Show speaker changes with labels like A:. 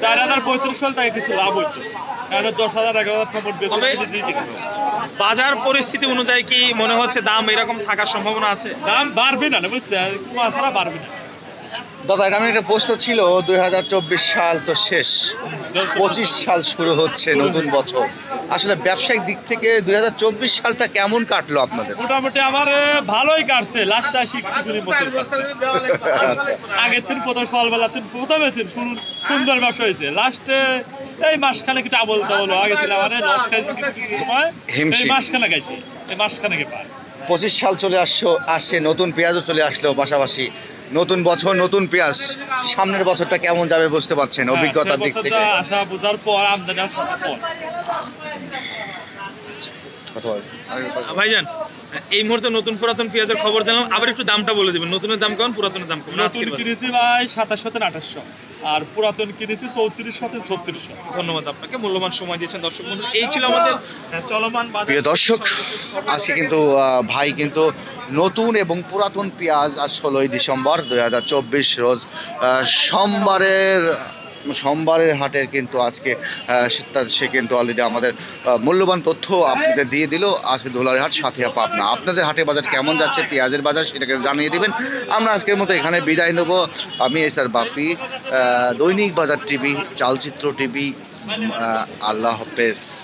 A: চার হাজার পঁয়ত্রিশ সাল তাই কিছু লাভ হচ্ছে তাহলে দশ হাজার এগারো হাজার নম্বর।
B: বাজার পরিস্থিতি অনুযায়ী কি মনে হচ্ছে দাম এরকম থাকার সম্ভাবনা আছে?
A: দাম বাড়বে না বুঝছেন বাড়বে না।
C: দাদা এখানে একটা প্রশ্ন ছিল দুই হাজার চব্বিশ সাল তো শেষ। পঁচিশ সাল শুরু হচ্ছে নতুন বছর। আসলে ব্যবসায়িক দিক থেকে দুই সালটা কেমন কাটলো আপনাদের?
A: মোটামুটি আমার ভালোই কাটছে লাস্ট আসি আগের দিন প্রথম সকালবেলা দিন প্রথমে দিন সুন্দর ব্যবসা হয়েছে। লাস্টে এই আবল তাবল আগে ছিল আমার লস খাইছে কিছু কিছু সময়। এই মাসখানে গাইছে এই মাসখানেকে পায়।
C: পঁচিশ সাল চলে আসছো আসছে নতুন পেঁয়াজও চলে আসলো পাশাপাশি। নতুন বছর নতুন পেঁয়াজ। সামনের বছরটা কেমন যাবে বুঝতে পারছেন অভিজ্ঞতার দিক থেকে।
A: হ্যাঁ, বোঝার পর আমদানি
C: বলেন।
B: ভাইজান এই মুহূর্তে নতুন পুরাতন পেঁয়াজের খবর দিলাম আবার একটু দামটা বলে দিবেন। নতুনের দাম কেমন পুরাতনের দাম কেমন?
A: নতুন কিনেছি ভাই সাতাশ শতেন আঠাশশো আর পুরাতন কিনেছি চৌত্রিশ শতেন ছত্রিশশো
B: ধন্যবাদ আপনাকে মূল্যবান সময় দিয়েছেন দর্শক বন্ধু এই ছিল আমাদের চলমান বাজার।
C: প্রিয় দর্শক আজকে কিন্তু ভাই কিন্তু নতুন এবং পুরাতন পেঁয়াজ আজ ষোলোই ডিসেম্বর দুই হাজার চব্বিশ রোজ আহ, সোমবারের সোমবারের হাটের কিন্তু আজকে সে- কিন্তু অলরেডি আমাদের মূল্যবান তথ্য আপনাদের দিয়ে দিল। আজকে দোলার হাট সাথিয়া পাবনা। আপনাদের হাটে বাজার কেমন যাচ্ছে, পেঁয়াজের বাজার সেটাকে জানিয়ে দিবেন। আমরা আজকের মতো এখানে বিদায় নেব। আমি এস আর বাপি দৈনিক বাজার টিভি, চালচিত্র টিভি আল্লাহ হাফেজ।